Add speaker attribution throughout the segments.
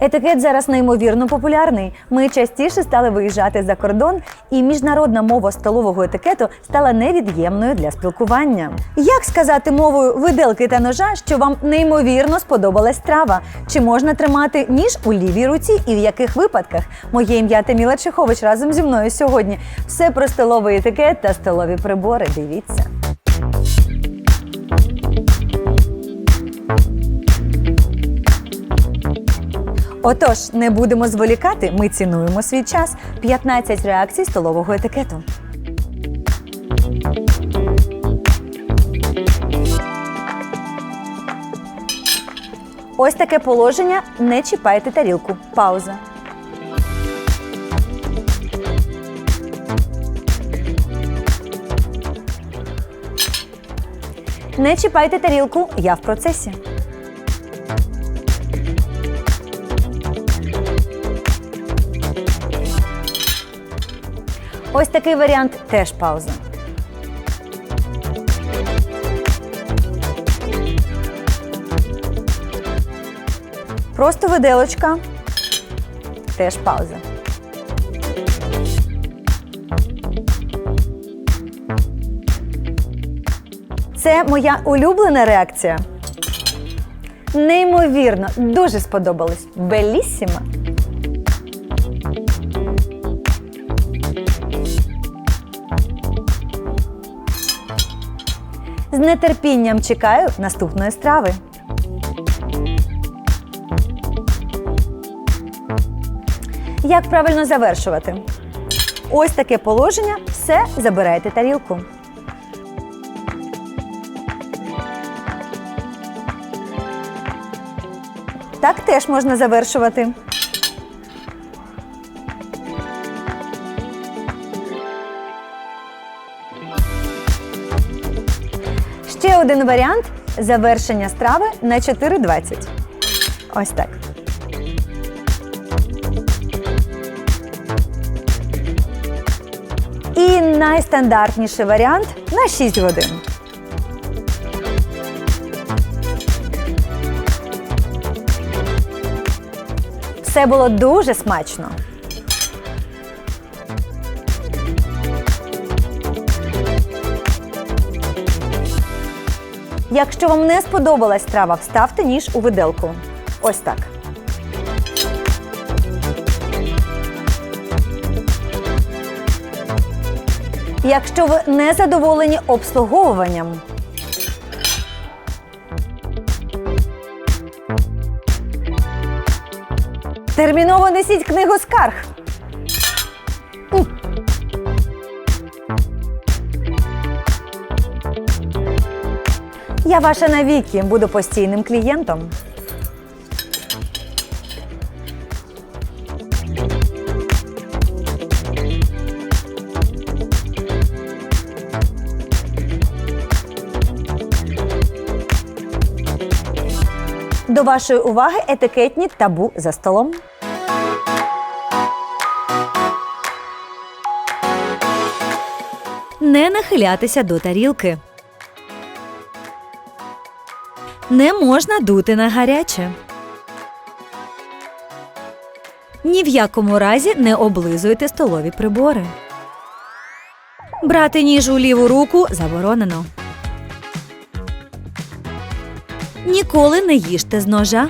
Speaker 1: Етикет зараз неймовірно популярний. Ми частіше стали виїжджати за кордон, і міжнародна мова столового етикету стала невід'ємною для спілкування. Як сказати мовою виделки та ножа, що вам неймовірно сподобалась страва? Чи можна тримати ніж у лівій руці і в яких випадках? Моє ім'я Таміла Чехович разом зі мною сьогодні. Все про столовий етикет та столові прибори. Дивіться. Отож, не будемо зволікати, ми цінуємо свій час. 15 реакцій столового етикету. Ось таке положення. Не чіпайте тарілку. Пауза. Не чіпайте тарілку. Я в процесі. Ось такий варіант теж пауза. Просто виделочка. Теж пауза. Це моя улюблена реакція. Неймовірно, дуже сподобалось. Белісіма. З нетерпінням чекаю наступної страви. Як правильно завершувати? Ось таке положення. Все, забирайте тарілку. Так теж можна завершувати. Один варіант завершення страви на 4,20. Ось так. І найстандартніший варіант на 6 годин. Все було дуже смачно. Якщо вам не сподобалась страва, вставте ніж у виделку. Ось так. Якщо ви не задоволені обслуговуванням, терміново несіть книгу скарг. Я ваша навіки буду постійним клієнтом. До вашої уваги етикетні табу за столом.
Speaker 2: Не нахилятися до тарілки. Не можна дути на гаряче. Ні в якому разі не облизуйте столові прибори. Брати ніж у ліву руку заборонено. Ніколи не їжте з ножа.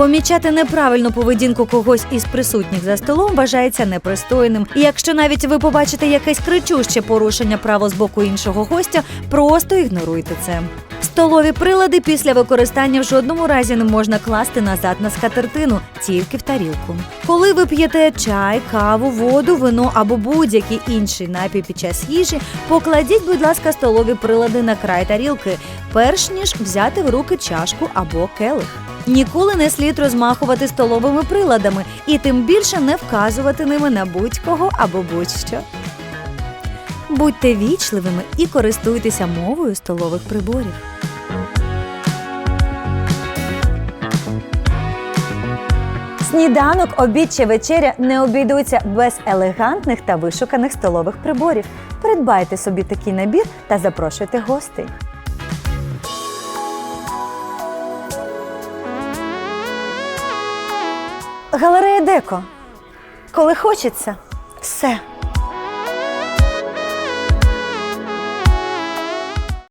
Speaker 2: Помічати неправильну поведінку когось із присутніх за столом вважається непристойним. І якщо навіть ви побачите якесь кричуще порушення правил з боку іншого гостя, просто ігноруйте це. Столові прилади після використання в жодному разі не можна класти назад на скатертину, тільки в тарілку. Коли ви п'єте чай, каву, воду, вино або будь-який інший напій під час їжі, покладіть, будь ласка, столові прилади на край тарілки, перш ніж взяти в руки чашку або келих. Ніколи не слід розмахувати столовими приладами і тим більше не вказувати ними на будь-кого або будь-що. Будьте вічливими і користуйтеся мовою столових приборів.
Speaker 1: Сніданок, обід чи вечеря не обійдуться без елегантних та вишуканих столових приборів. Придбайте собі такий набір та запрошуйте гостей. Галерея Деко. Коли хочеться, все.